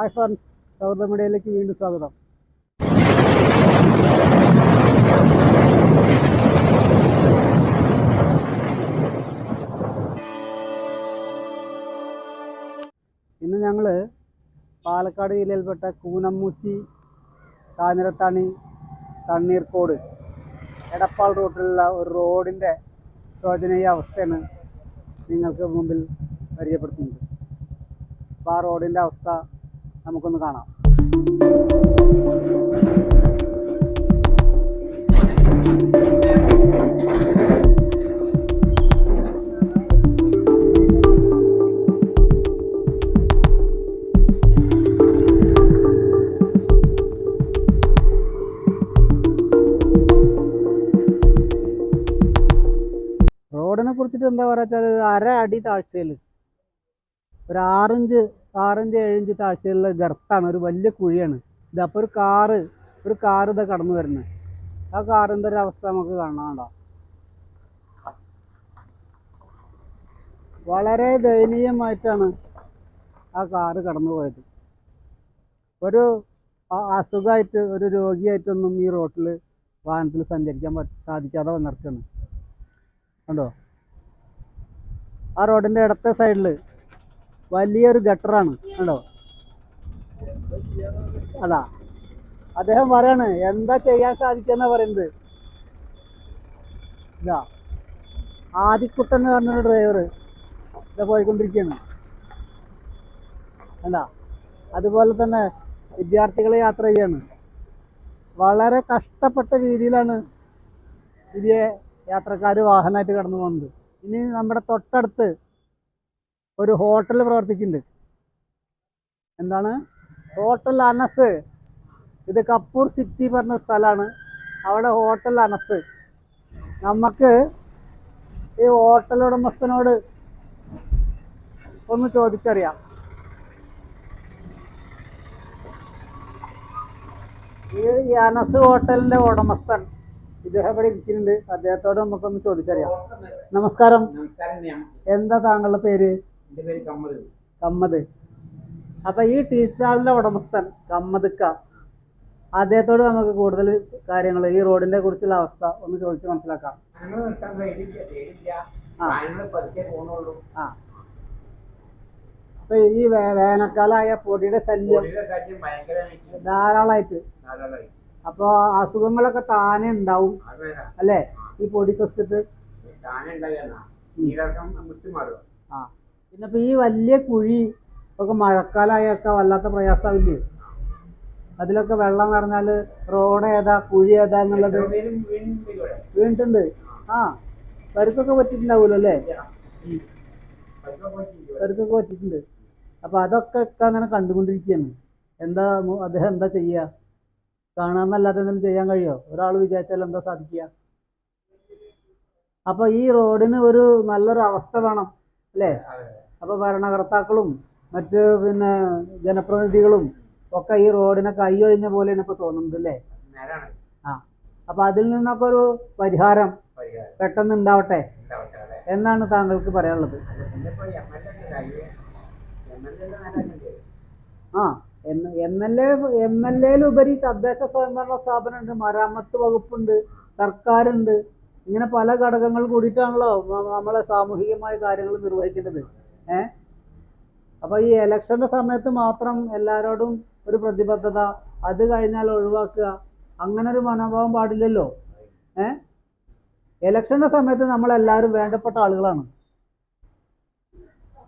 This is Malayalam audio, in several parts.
ഹായ് ഫ്രണ്ട്സ് സൗഹൃദ മീഡിയയിലേക്ക് വീണ്ടും സ്വാഗതം. ഇന്ന് ഞങ്ങൾ പാലക്കാട് ജില്ലയിൽപ്പെട്ട കൂനമ്മൂച്ചി കാഞ്ഞിരത്താണി തണ്ണീർക്കോട് എടപ്പാൾ റൂട്ടിലുള്ള ഒരു റോഡിന്റെ ശോചനീയ അവസ്ഥയാണ് നിങ്ങൾക്ക് മുമ്പിൽ പരിചയപ്പെടുത്തുന്നത്. അപ്പോൾ ആ റോഡിന്റെ അവസ്ഥ നമുക്കൊന്ന് കാണാം. റോഡിനെ കുറിച്ചിട്ട് എന്താ പറയുക അര അടി താഴ്ചയിൽ ഒരു ആറിഞ്ച് ആറിഞ്ച് ഏഴിഞ്ച് താഴ്ചയിലുള്ള ഗർത്താണ് ഒരു വലിയ കുഴിയാണ്. ഇതപ്പോൾ ഒരു കാറ് ഒരു കാറ് ഇതാ കടന്നു വരുന്നത് ആ കാറിന്റെ ഒരു അവസ്ഥ നമുക്ക് കാണാണ്ടോ വളരെ ദയനീയമായിട്ടാണ് ആ കാറ് കടന്നു പോയത്. ഒരു അസുഖമായിട്ട് ഒരു രോഗിയായിട്ടൊന്നും ഈ റോട്ടിൽ വാഹനത്തിൽ സഞ്ചരിക്കാൻ സാധിക്കാതെ വന്നിറക്കാണ്. കണ്ടോ? ആ റോഡിന്റെ ഇടത്തെ സൈഡിൽ വലിയൊരു ഗട്ടറാണ് കണ്ടോ? അതാ. അദ്ദേഹം പറയാണ് എന്താ ചെയ്യാൻ സാധിക്കുന്ന പറയുന്നത്? ഇതാ. ആദിക്കുട്ടൻ എന്ന് പറഞ്ഞ ഡ്രൈവർ ഇതാ പോയിക്കൊണ്ടിരിക്കുകയാണ്. അല്ല അതുപോലെ തന്നെ വിദ്യാർത്ഥികളെ യാത്ര ചെയ്യാണ്. വളരെ കഷ്ടപ്പെട്ട രീതിയിലാണ് പുതിയ യാത്രക്കാർ വാഹനമായിട്ട് കടന്നു പോകുന്നത്. ഇനി നമ്മുടെ തൊട്ടടുത്ത് ഒരു ഹോട്ടൽ പ്രവർത്തിക്കുന്നുണ്ട്. എന്താണ്? ഹോട്ടൽ അനസ്. ഇത് കപ്പൂർ സിറ്റി പറഞ്ഞ സ്ഥലമാണ്. അവിടെ ഹോട്ടൽ അനസ്. നമുക്ക് ഈ ഹോട്ടൽ ഉടമസ്ഥനോട് ഒന്ന് ചോദിച്ചറിയാം. ഈ അനസ് ഹോട്ടലിന്റെ ഉടമസ്ഥൻ ഇദ്ദേഹം ഇവിടെ ഇരിക്കുന്നുണ്ട്. അദ്ദേഹത്തോട് നമുക്കൊന്ന് ചോദിച്ചറിയാം. നമസ്കാരം. എന്താ താങ്കളുടെ പേര്? എന്റെ പേര് കമ്മത് കമ്മത്. അപ്പൊ ഈ ടീ സ്റ്റാളിന്റെ ഉടമസ്ഥൻ കമ്മദ്ക്ക അദ്ദേഹത്തോട് നമുക്ക് കൂടുതൽ കാര്യങ്ങൾ ഈ റോഡിനെ കുറിച്ചുള്ള അവസ്ഥ ഒന്ന് ചോദിച്ച് മനസ്സിലാക്കാം. ആ. അപ്പൊ ഈ വേനൽക്കാലായ വേനൽക്കാലമായ പൊടിയുടെ ശല്യം ധാരാളമായിട്ട് അപ്പൊ അസുഖങ്ങളൊക്കെ താനെ ഉണ്ടാവും. അല്ലേ? ഈ പൊടി ശ്വസിച്ചിട്ട്. താനെ ഉണ്ടാകും ആ. പിന്നെ ഇപ്പൊ ഈ വലിയ കുഴി ഒക്കെ മഴക്കാലമായൊക്കെ വല്ലാത്ത പ്രയാസമില്ലേ അതിലൊക്കെ വെള്ളം പറഞ്ഞാൽ റോഡ് ഏതാ കുഴി ഏതാ എന്നുള്ളത്? വീണിട്ടുണ്ട്. ആ പരുക്കൊക്കെ പറ്റിയിട്ടുണ്ടാവുമല്ലോ അല്ലേ പരുക്കൊക്കെ പറ്റിയിട്ടുണ്ട്. അപ്പൊ അതൊക്കെ അങ്ങനെ കണ്ടുകൊണ്ടിരിക്കുകയാണ്. എന്താ അദ്ദേഹം എന്താ ചെയ്യുക കാണാന്നല്ലാതെ എന്തെങ്കിലും ചെയ്യാൻ കഴിയോ? ഒരാൾ വിചാരിച്ചാൽ എന്താ സാധിക്കുക? അപ്പൊ ഈ റോഡിന് ഒരു നല്ലൊരു അവസ്ഥ വേണം അല്ലേ. അപ്പോൾ ഭരണകർത്താക്കളും മറ്റ് പിന്നെ ജനപ്രതിനിധികളും ഒക്കെ ഈ റോഡിനെ കൈയൊഴിഞ്ഞ പോലെയാണ് ഇപ്പോൾ തോന്നുന്നത് അല്ലേ? ആ. അപ്പോൾ അതിൽ നിന്നൊക്കെ ഒരു പരിഹാരം പെട്ടെന്ന് ഉണ്ടാവട്ടെ? എന്നാണ് താങ്കൾക്ക് പറയാനുള്ളത്. ആ M L A M L എയിലുപരി തദ്ദേശ സ്വയംഭരണ സ്ഥാപനമുണ്ട് മരാമത്ത് വകുപ്പുണ്ട് സർക്കാരുണ്ട്. ഇങ്ങനെ പല ഘടകങ്ങൾ കൂടിയിട്ടാണല്ലോ നമ്മളെ സാമൂഹികമായ കാര്യങ്ങൾ നിർവഹിക്കേണ്ടത്. ഏ? അപ്പോൾ ഈ ഇലക്ഷന്റെ സമയത്ത് മാത്രം എല്ലാവരോടും ഒരു പ്രതിബദ്ധത അത് കഴിഞ്ഞാൽ ഒഴിവാക്കുക അങ്ങനെ ഒരു മനോഭാവം പാടില്ലല്ലോ. ഏ? ഇലക്ഷന്റെ സമയത്ത് നമ്മളെല്ലാവരും വേണ്ടപ്പെട്ട ആളുകളാണ്.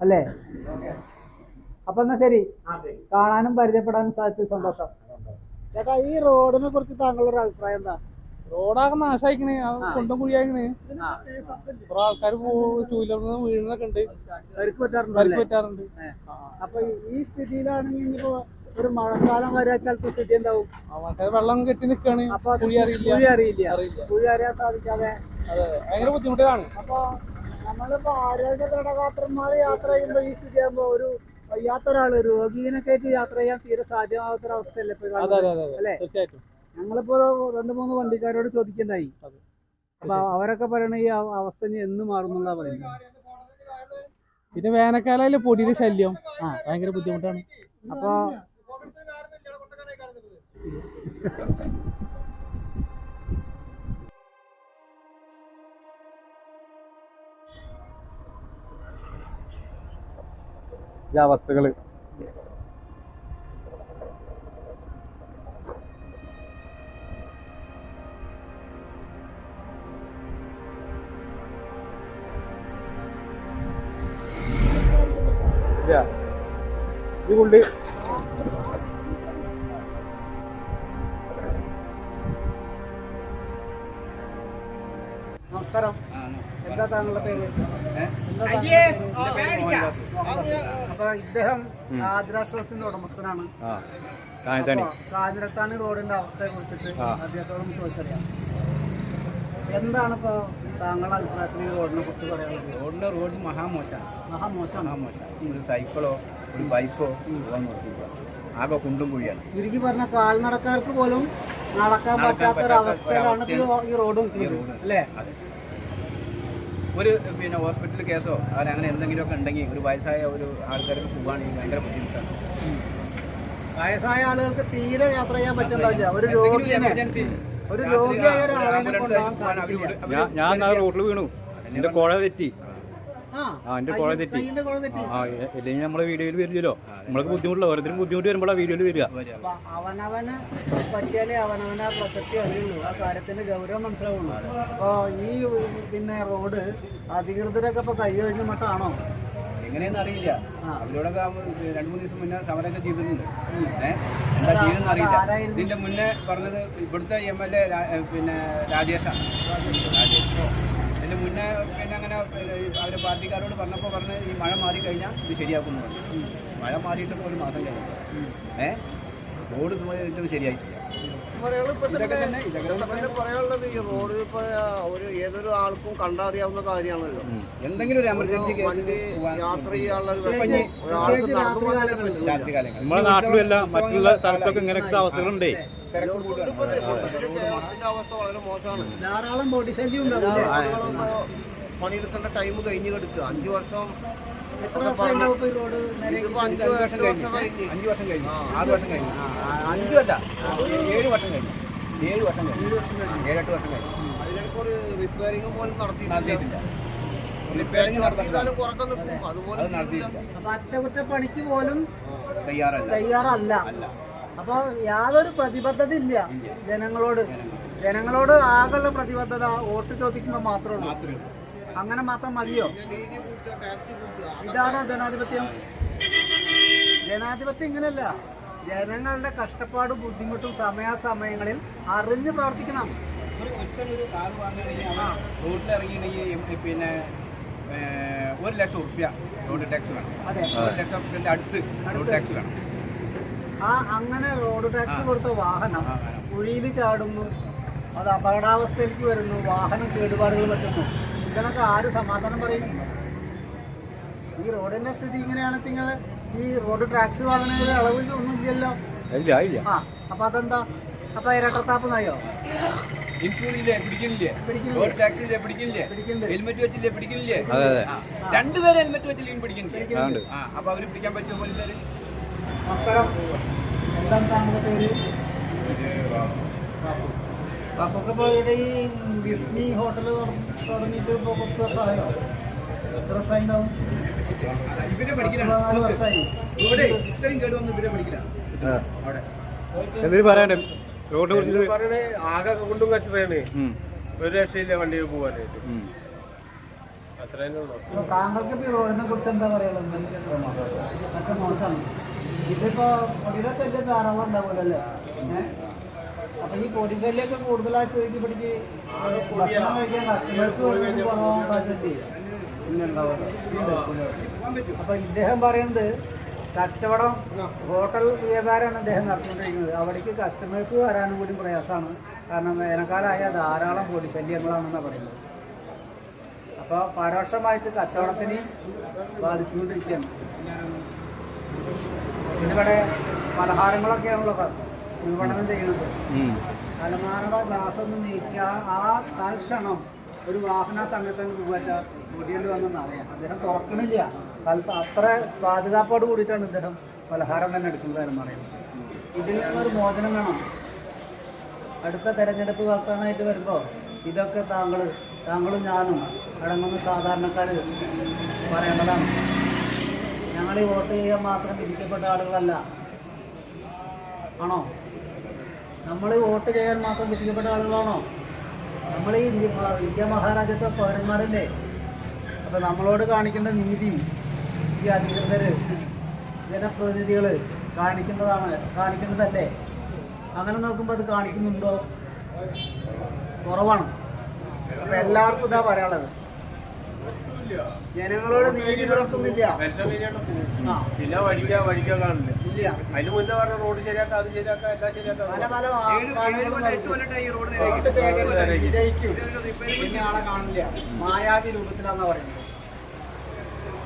അല്ലേ? അപ്പൊ എന്നാ ശരി. കാണാനും പരിചയപ്പെടാനും സാധിച്ചു സന്തോഷം. ചേട്ടാ ഈ റോഡിനെ കുറിച്ച് താങ്കളുടെ അഭിപ്രായം എന്താ? റോഡാകെ നാശായിക്കണ്. കൊണ്ടും കുഴിയായിക്കണ്. കുറെ ആൾക്കാർ ടൂ വീഴുന്നൊക്കെ ഉണ്ട് പരിക്ക് പറ്റാറുണ്ടോ. അപ്പൊ ഈ സ്ഥിതിയിലാണെങ്കിൽ ഒരു മഴക്കാലം വരെ ചിലപ്പോ സ്ഥിതി എന്താവും? ആൾക്കാർ വെള്ളം കെട്ടി നിൽക്കാണ് കുഴി അറിയില്ല. കുഴി അറിയില്ല. അറിയില്ല. കുഴി അറിയാൻ സാധിക്കാതെ. അതെ ഭയങ്കര ബുദ്ധിമുട്ടാണ് അപ്പൊ നമ്മളിപ്പോ ആരോഗ്യ ദൃഢഗാത്രന്മാർ യാത്ര ചെയ്യുമ്പോ ഈ സ്ഥിതി ആകുമ്പോ ഒരു വയ്യാത്ത ഒരാൾ രോഗീനെ കയറ്റി യാത്ര ചെയ്യാൻ തീരെ സാധ്യമാകാത്തൊരവസ്ഥയല്ലേ ഇപ്പൊ അല്ലേ? തീർച്ചയായിട്ടും. ഞങ്ങളിപ്പോ രണ്ട് മൂന്ന് വണ്ടിക്കാരോട് ചോദിക്കണ്ടായി. അപ്പൊ അവരൊക്കെ പറയണ ഈ അവസ്ഥ ഇനി എന്ന് മാറുന്നുള്ള പറയുന്നത്. പിന്നെ വേനൽക്കാലയിൽ പൊടിയുടെ ശല്യം. ആ ഭയങ്കര ബുദ്ധിമുട്ടാണ്. അപ്പൊ അവസ്ഥകൾ. ഈ പുള്ളി നമസ്കാരം. എന്താ താങ്കളുടെ പേര്? അപ്പൊ ഇദ്ദേഹം ആദിരാശ്വാസത്തിന്റെ ഉടമസ്ഥനാണ്. കാഞ്ഞിരത്താണി. റോഡിന്റെ അവസ്ഥയെ കുറിച്ചിട്ട്. അദ്ദേഹത്തോടും ചോദിച്ചറിയാം. എന്താണ് ഇപ്പൊ താങ്കളുടെ അഭിപ്രായത്തിൽ ഈ റോഡിനെ കുറിച്ച് റോഡിന്റെ റോഡ് മഹാമോശമാണ്. മഹാമോശം മഹാമോശമാണ്. ഒരു സൈക്കിളോ ഒരു ബൈക്കോ പോകാൻ നോക്കിയില്ല ആകെ കുണ്ടും കുഴിയാണ്. ചുരുക്കി പറഞ്ഞ കാൽനടക്കാർക്ക് പോലും നടക്കാൻ പറ്റാത്ത ഒരു അവസ്ഥയിലാണ് ഈ റോഡും അല്ലേ? ഒരു പിന്നെ ഹോസ്പിറ്റൽ കേസോ അവർ അങ്ങനെ എന്തെങ്കിലുമൊക്കെ ഉണ്ടെങ്കിൽ ഒരു വയസ്സായ ഒരു ആൾക്കാർക്ക് പോവുകയാണെങ്കിൽ ഭയങ്കര ബുദ്ധിമുട്ടാണ്. വയസ്സായ ആളുകൾക്ക് തീരെ യാത്ര ചെയ്യാൻ പറ്റുന്നില്ല ഒരു എന്തെങ്കിലും ആ, ഞാൻ ഞാൻ റോഡിൽ വീണു. എന്റെ കുഴ തെറ്റി. ആ. ആ, എന്റെ കുഴ തെറ്റി. ഇല്ലെങ്കിൽ ആ അല്ലെങ്കിൽ നമ്മളെ വീഡിയോയിൽ വരില്ലല്ലോ നമ്മൾക്ക് ബുദ്ധിമുട്ടില്ല. ഓരോരുത്തരും ബുദ്ധിമുട്ട് വരുമ്പോൾ ആ വീഡിയോയിൽ വരിക. അവനവന് പറ്റിയാലേ അവനവനെ ആ പ്രസക്തി അറിയുള്ളൂ. ആ കാര്യത്തിന്റെ ഗൗരവം മനസ്സിലാവുള്ളൂ. അപ്പൊ ഈ പിന്നെ റോഡ് അധികൃതരൊക്കെ ഇപ്പൊ കൈ കഴിഞ്ഞ മട്ടാണോ? എങ്ങനെയെന്ന് അറിയില്ല. അവരോടൊക്കെ രണ്ടു മൂന്ന് ദിവസം മുന്നേ സമരമൊക്കെ ചെയ്തിട്ടുണ്ട്. ഏഹ് എന്താ ചെയ്യുന്ന അറിയില്ല. ഇതിന്റെ മുന്നേ പറഞ്ഞത് ഇവിടുത്തെ എം എൽ എ പിന്നെ രാജേഷാണ് രാജേഷ്. ഇതിന്റെ മുന്നേ പിന്നെ അങ്ങനെ അവരെ പാർട്ടിക്കാരോട് പറഞ്ഞപ്പോൾ പറഞ്ഞ് ഈ മഴ മാറി കഴിഞ്ഞാൽ ഇത് ശരിയാക്കുന്നു. മഴ മാറിയിട്ട് ഒരു മാസം കഴിഞ്ഞു ഏഹ് റോഡ് ഇതുവരെ ശരിയായിട്ടില്ല ഇതൊക്കെ തന്നെ പറയാനുള്ളത് ഈ റോഡ് ഇപ്പൊ ഒരു ഏതൊരു ആൾക്കും കണ്ടറിയാവുന്ന കാര്യമാണല്ലോ. എന്തെങ്കിലും ഒരു എമർജൻസി വണ്ടി യാത്ര ചെയ്യാനുള്ള ഒരാൾക്ക് നടന്നു പറ്റില്ല. മറ്റുള്ള സ്ഥലത്തൊക്കെ ഇങ്ങനത്തെ അവസ്ഥകളുണ്ടേ. അവസ്ഥ വളരെ മോശമാണ്. ധാരാളം ബോഡി ശല്യം പണിയെടുക്കേണ്ട ടൈം കഴിഞ്ഞു കിടക്കുക. അഞ്ചു വർഷം അഞ്ചു വർഷം കഴിഞ്ഞു. ആറ് വർഷം കഴിഞ്ഞു. ഏഴ് വർഷം കഴിഞ്ഞു. ഏഴ് വർഷം കഴിഞ്ഞു. ഏഴെട്ട് വർഷം കഴിഞ്ഞു. അതിനിടയ്ക്ക് ഒരു റിപ്പയറിംഗ് പോലും നടത്തിയിട്ടില്ല. റിപ്പയറിംഗ് അറ്റകുറ്റപ്പണിക്ക് പോലും തയ്യാറല്ല. തയ്യാറല്ല. അപ്പൊ യാതൊരു പ്രതിബദ്ധത ഇല്ല ജനങ്ങളോട്. ജനങ്ങളോട്. ആകെയുള്ള പ്രതിബദ്ധത വോട്ട് ചോദിക്കുമ്പോൾ മാത്രമേ ഉള്ളൂ. അങ്ങനെ മാത്രം മതിയോ? ഇതാണോ ജനാധിപത്യം. ജനാധിപത്യം ഇങ്ങനെയല്ല. ജനങ്ങളുടെ കഷ്ടപ്പാടും ബുദ്ധിമുട്ടും സമയാസമയങ്ങളിൽ അറിഞ്ഞ് പ്രവർത്തിക്കണം. ഒരു കാർ വാങ്ങുകയാണെങ്കിൽ പിന്നെ ഒരു ലക്ഷം റുപ്യ റോഡ് ടാക്സ് വേണം. അടുത്ത് റോഡ് ടാക്സ് വേണം. ആ അങ്ങനെ റോഡ് ടാക്സ് കൊടുത്ത വാഹനം. കുഴിയിൽ ചാടുന്നു. അത് അപകടാവസ്ഥയിലേക്ക് വരുന്നു. വാഹനം കേടുപാടുകൾ പറ്റുന്നു ഇതിനൊക്കെ ആര് സമാധാനം പറയും? ഈ റോഡിന്റെ സ്ഥിതി ഇങ്ങനെയാണെങ്കിൽ നിങ്ങൾ ഈ റോഡ് ടാക്സ് വാങ്ങുന്നതിന് അളവ് ഒന്നും ഇല്ലല്ലോ ഇല്ല ഇല്ല. ആ അപ്പൊ അതെന്താ? അപ്പൊ ഇരട്ടത്താപ്പ് നയോ. ഹെൽമെറ്റ്. രണ്ടുപേരെ ഹെൽമെറ്റ് വെച്ചില്ലെങ്കിൽ പിടിക്കുന്നില്ലേ. ഉണ്ട്. ആ അപ്പൊ അവർ പിടിക്കാൻ പറ്റുമോ പോലീസുകാർ നമസ്കാരം. എന്താണ് താങ്കളുടെ പേര്? അപ്പൊക്കെ ഇപ്പോൾ ഇവിടെ ഈ ബിസ്മി ഹോട്ടൽ തുടങ്ങിയിട്ട് ഇപ്പോൾ കുറച്ച് വർഷമായോ? എത്ര വർഷമായിട്ടുണ്ടാവും ഇവരെ നാല് വർഷമായി. ഇവിടെ ഇത്രയും കേട് വന്ന് ഇവരെ പഠിക്കില്ല. അവിടെ. എന്തിനു പറയാണ്ട് റോഡിനെ കുറിച്ച് പറയണേ? ആകെ കൊണ്ടും കച്ചറയാണ്. ഒരു രക്ഷയില്ല വണ്ടി പോകാനായിട്ട് താങ്കൾക്ക് ഇപ്പോൾ റോഡിനെ കുറിച്ച് എന്താ പറയുള്ളത് ഒക്കെ മോശമാണ്. പൊടിയുടെ ശല്യം ധാരാളം ഉണ്ടാവുമല്ലോ അപ്പോൾ ഈ ഇദ്ദേഹം പറയുന്നത് കച്ചവടം ഹോട്ടൽ വ്യാപാരമാണ് അദ്ദേഹം നടത്തിക്കൊണ്ടിരിക്കുന്നത്. അവിടേക്ക് കസ്റ്റമേഴ്സ് വരാനും കൂടി പ്രയാസമാണ്. കാരണം വേനൽക്കാലമായ ധാരാളം പൊടി ശല്യങ്ങളാണെന്നാണ് പറയുന്നത്. അപ്പോൾ പരോക്ഷമായിട്ട് കച്ചവടത്തിന് ബാധിച്ചുകൊണ്ടിരിക്കുകയാണ്. ഇവിടെ പലഹാരങ്ങളൊക്കെയാണല്ലോ വിപണനം ചെയ്യുന്നത്. അലമാരയുടെ ഗ്ലാസ് ഒന്ന് നീക്കിയാൽ ആ ആ തൽക്ഷണം ഒരു വാഹന സമയത്ത് വെച്ചാൽ പൊടിയേണ്ടി വന്നെന്ന് അറിയാം. അദ്ദേഹം തുറക്കണില്ല. കാലത്ത് അത്ര പാതുകാപ്പോട് കൂടിയിട്ടാണ് ഇദ്ദേഹം പലഹാരം തന്നെ എടുക്കുന്നത് എന്ന് പറയുന്നത്. ഇതിൽ നിന്നൊരു മോചനം വേണം. അടുത്ത തെരഞ്ഞെടുപ്പ് വാഗ്ദാനമായിട്ട് വരുമ്പോൾ ഇതൊക്കെ താങ്കൾ താങ്കളും ഞാനും അടങ്ങുന്ന സാധാരണക്കാർ പറയേണ്ടതാണ്. ഞങ്ങൾ ഈ വോട്ട് ചെയ്യാൻ മാത്രം വിധിക്കപ്പെട്ട ആളുകളല്ല. ആണോ? നമ്മൾ വോട്ട് ചെയ്യാൻ മാത്രം വിധിക്കപ്പെട്ട ആളുകളാണോ? നമ്മൾ ഈ ഇന്ത്യ മഹാരാജ്യത്തെ പൗരന്മാരല്ലേ? അപ്പം നമ്മളോട് കാണിക്കേണ്ട നീതി ഈ അധികൃതർ ജനപ്രതിനിധികൾ കാണിക്കേണ്ടതാണ് കാണിക്കുന്നതല്ലേ? അങ്ങനെ നോക്കുമ്പോൾ അത് കാണിക്കുന്നുണ്ടോ? കുറവാണ്. അപ്പോൾ എല്ലാവർക്കും ഇതാ പറയാനുള്ളത്. ജനങ്ങളോട് നീതി പുലർത്തുന്നില്ല. പിന്നെ വഴിക്കാ വഴിക്കാൻ കാണില്ല ഇല്ല. അതിന് മുന്നേ പറഞ്ഞ റോഡ് ശരിയാക്കാം അത് ശരിയാക്കാം എല്ലാം. ആളെ കാണില്ല മായാവി രൂപത്തിലാന്നാ പറയുന്നത്.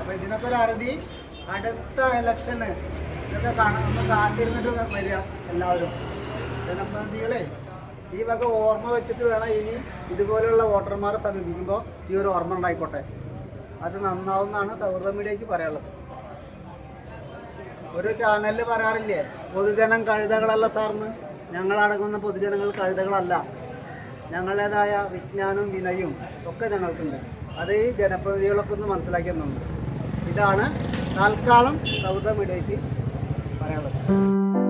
അപ്പൊ ഇതിനൊക്കെ ഒരു അറുതി അടുത്ത ഇലക്ഷന് ഇതൊക്കെ കാണാൻ ഒന്ന് കാത്തിരുന്നിട്ട് വരിക എല്ലാവരും. ജനപ്രതിനിധികളെ ഈ വക ഓർമ്മ വെച്ചിട്ട് വേണം ഇനി ഇതുപോലെയുള്ള വോട്ടർമാരെ സമീപിക്കുമ്പോൾ ഈ ഒരു ഓർമ്മ ഉണ്ടായിക്കോട്ടെ. അത് നന്നാവുന്നാണ് സൗഹൃദ മീഡിയക്ക് പറയാനുള്ളത്. ഒരു ചാനലിൽ പറയാറില്ലേ പൊതുജനം കഴുതകളല്ല സാറിന് ഞങ്ങളടങ്ങുന്ന പൊതുജനങ്ങൾ കഴുതകളല്ല. ഞങ്ങളുടേതായ വിജ്ഞാനവും വിനയും ഒക്കെ ഞങ്ങൾക്കുണ്ട്. അത് ഈ ജനപ്രതിനിധികളൊക്കെ ഒന്ന് മനസ്സിലാക്കിയെന്നുണ്ട് ഇതാണ് തൽക്കാലം സൗദമിടേക്ക് പറയാനുള്ളത്.